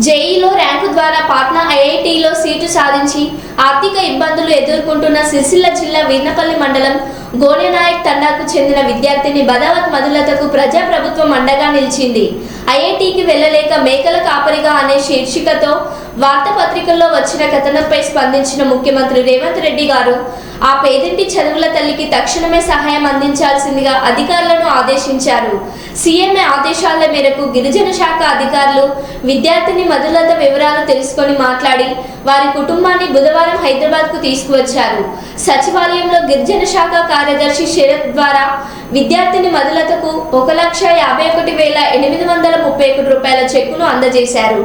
జేఈలో rank ద్వారా పాట్నా ఐఐటిలో seat సాధించి ఆర్థిక ఇబ్బందులు ఎదుర్కొంటున్న సిరిసిల్ల జిల్లా వీర్నపల్లి మండలం గోనెనాయక్ తండాకు చెందిన విద్యార్థిని బదావత్ మధులతకు ప్రజాప్రభుత్వం అండగా నిలిచింది. ఐఐటికి వెళ్ళలేక మేకల కాపరిగా అనే శీర్షికతో వార్తాపత్రికల్లో వచ్చిన కథనంపై స్పందించిన ముఖ్యమంత్రి రేవంత్ రెడ్డి గారు ఆ పేదింటి చదువుల తల్లికి తక్షణమే సహాయం అందించాల్సిందిగా అధికారులను ఆదేశించారు. సీఎంఏ ఆదేశాల మేరకు గిరిజన శాఖ అధికారులు విద్యార్థిని మధులత వివరాలు తెలుసుకొని మాట్లాడి వారి కుటుంబాన్ని బుధవారం హైదరాబాద్కు తీసుకువచ్చారు. సచివాలయంలో గిరిజన శాఖ కార్యదర్శి శరత్ ద్వారా విద్యార్థిని మధులతకు ఒక లక్ష యాభై ఒకటి వేల ఎనిమిది వందల ముప్పై ఒకటి రూపాయల చెక్కును అందజేశారు.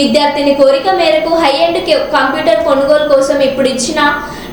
విద్యార్థిని కోరిక మేరకు హై ఎండ్ కంప్యూటర్ కొనుగోలు కోసం ఇప్పుడు ఇచ్చిన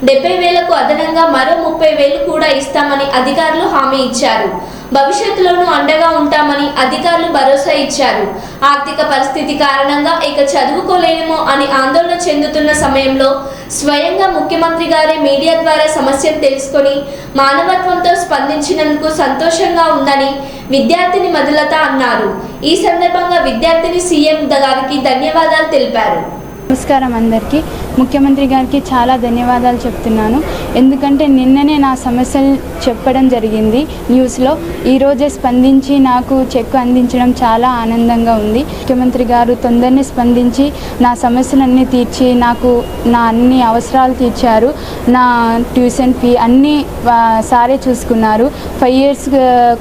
డెబ్బై వేలకు అదనంగా మరో ముప్పై వేలు కూడా ఇస్తామని అధికారులు హామీ ఇచ్చారు. భవిష్యత్తులోనూ అండగా ఉంటామని అధికారులు భరోసా ఇచ్చారు. ఆర్థిక పరిస్థితి కారణంగా ఇక చదువుకోలేమో అని ఆందోళన చెందుతున్న సమయంలో స్వయంగా ముఖ్యమంత్రి గారే మీడియా ద్వారా సమస్యను తెలుసుకొని మానవత్వంతో స్పందించినందుకు సంతోషంగా ఉందని విద్యార్థిని మధులత అన్నారు. ఈ సందర్భంగా విద్యార్థిని సీఎం గారికి ధన్యవాదాలు తెలిపారు. నమస్కారం అందరికీ. ముఖ్యమంత్రి గారికి చాలా ధన్యవాదాలు చెప్తున్నాను. ఎందుకంటే నిన్ననే నా సమస్యలు చెప్పడం జరిగింది న్యూస్లో. ఈరోజే స్పందించి నాకు చెక్కు అందించడం చాలా ఆనందంగా ఉంది. ముఖ్యమంత్రి గారు తొందరనే స్పందించి నా సమస్యలన్నీ తీర్చి నాకు నా అన్ని అవసరాలు తీర్చారు. నా ట్యూషన్ ఫీ అన్నీ సారే చూసుకున్నారు. ఫైవ్ ఇయర్స్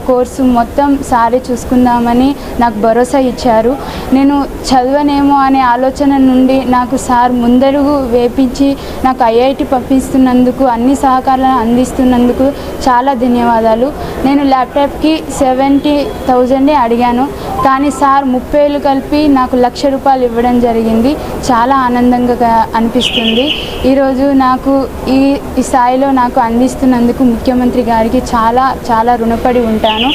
కోర్సు మొత్తం సారే చూసుకుందామని నాకు భరోసా ఇచ్చారు. నేను చదవనేమో అనే ఆలోచన నుండి నాకు సార్ ముందరుగు వేపించి నాకు ఐఐటి పంపిస్తున్నందుకు అన్ని అన్ని సహకారాలను అందిస్తున్నందుకు చాలా ధన్యవాదాలు. నేను ల్యాప్టాప్కి సెవెంటీ థౌజండే అడిగాను కానీ సార్ ముప్పై వేలు కలిపి నాకు లక్ష రూపాయలు ఇవ్వడం జరిగింది. చాలా ఆనందంగా అనిపిస్తుంది. ఈరోజు నాకు ఈ ఈ స్థాయిలో నాకు అందిస్తున్నందుకు ముఖ్యమంత్రి గారికి చాలా చాలా రుణపడి ఉంటాను.